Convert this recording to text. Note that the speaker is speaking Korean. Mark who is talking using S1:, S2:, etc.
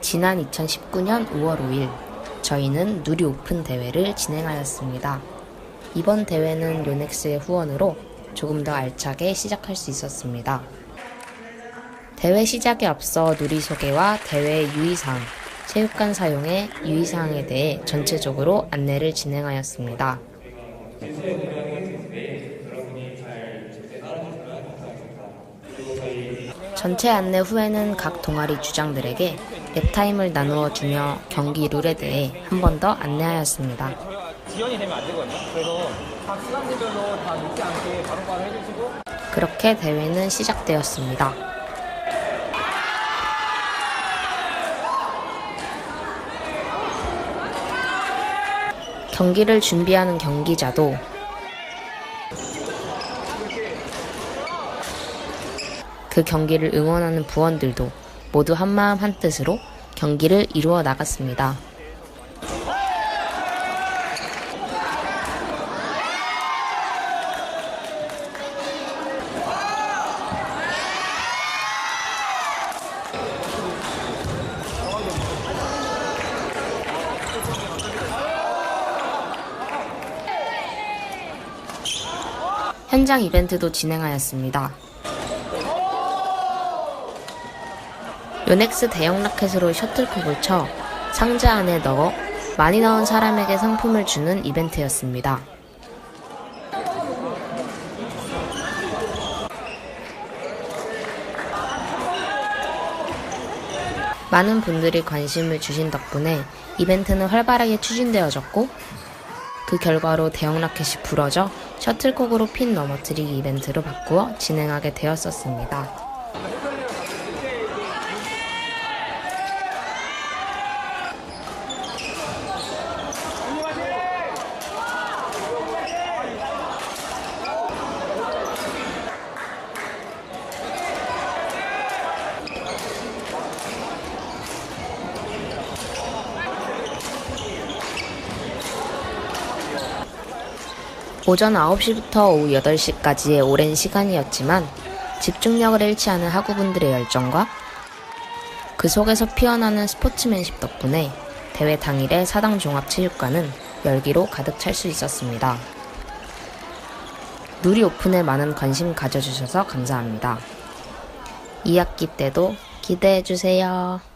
S1: 지난 2019년 5월 5일 저희는 누리 오픈 대회를 진행하였습니다. 이번 대회는 요넥스의 후원으로 조금 더 알차게 시작할 수 있었습니다. 대회 시작에 앞서 누리 소개와 대회 유의사항, 체육관 사용의 유의사항에 대해 전체적으로 안내를 진행하였습니다. 전체 안내 후에는 각 동아리 주장들에게 랩타임을 나누어 주며 경기 룰에 대해 한 번 더 안내하였습니다.
S2: 지연이 되면 안 되거든요. 그래서 각 시간대별로 다 늦지 않게 바로바로 해주시고
S1: 그렇게 대회는 시작되었습니다. 경기를 준비하는 경기자도 그 경기를 응원하는 부원들도 모두 한마음 한뜻으로 경기를 이루어 나갔습니다. 현장 이벤트도 진행하였습니다. 요넥스 대형 라켓으로 셔틀콕을 쳐 상자 안에 넣어 많이 넣은 사람에게 상품을 주는 이벤트였습니다. 많은 분들이 관심을 주신 덕분에 이벤트는 활발하게 추진되어졌고 그 결과로 대형 라켓이 부러져 셔틀콕으로 핀 넘어뜨리기 이벤트로 바꾸어 진행하게 되었었습니다. 오전 9시부터 오후 8시까지의 오랜 시간이었지만 집중력을 잃지 않은 학우분들의 열정과 그 속에서 피어나는 스포츠맨십 덕분에 대회 당일의 사당 종합체육관은 열기로 가득 찰 수 있었습니다. 누리 오픈에 많은 관심 가져주셔서 감사합니다. 2학기 때도 기대해주세요.